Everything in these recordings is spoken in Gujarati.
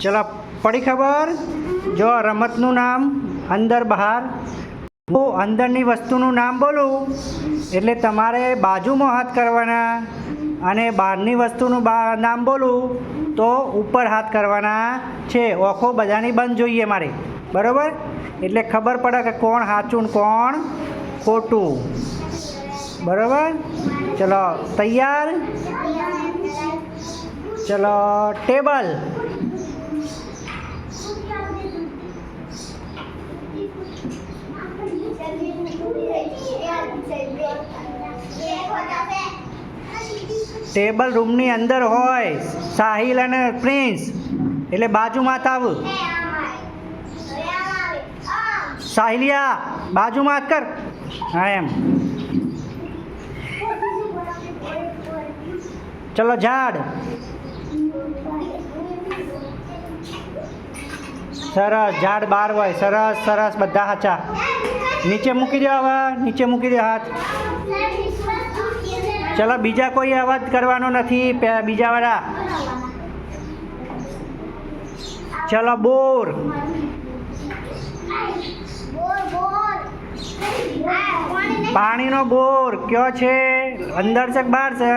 ચલો, પડી ખબર? જો રમતનું નામ અંદર બહાર, હું અંદરની વસ્તુનું નામ બોલું, એટલે તમારે બાજુમાં હાથ કરવાના અને બહારની વસ્તુનું બા, નામ બોલું, તો ઉપર હાથ કરવાના છે. ઓખો બધાની બંધ જોઈએ મારે. બરાબર? એટલે ખબર પડે કે કોણ સાચું કોણ ખોટું. બરાબર? ચલો, તૈયાર? ચલો, ટેબલ. ટેબલ રૂમની અંદર હોય સાહિલ અને પ્રિન્સ એટલે બાજુમાં તાવ સાહિલિયા, બાજુમાં કર. હા, એમ. ચલો, ઝાડ. સરસ, ઝાડ બાર હોય. સરસ સરસ, બધા હાચા. નીચે મૂકી દો હવે, નીચે મૂકી દો હાથ. ચલો, બીજા કોઈ અવાજ કરવાનો નથી બીજા વાળા. ચલો, બોર. પાણીનો બોર, કયો છે? અંદર છે બહાર છે?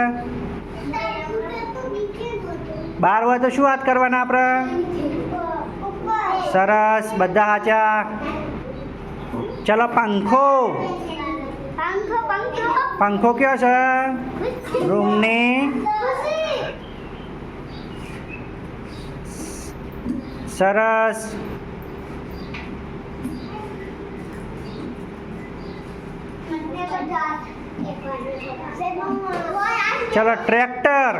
બહાર હોય તો શું વાત કરવાના આપણે? સરસ, બધા હાચા. ચલો પંખો. પંખો કયો છે? રૂમની. સરસ. ચલો, ટ્રેક્ટર.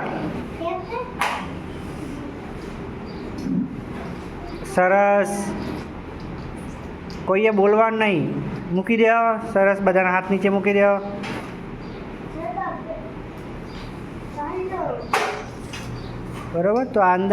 સરસ. કોઈએ બોલવાનું નહીં. મૂકી દો સરસ, બધાના હાથ નીચે મૂકી દો બરોબર? તો આ અંદર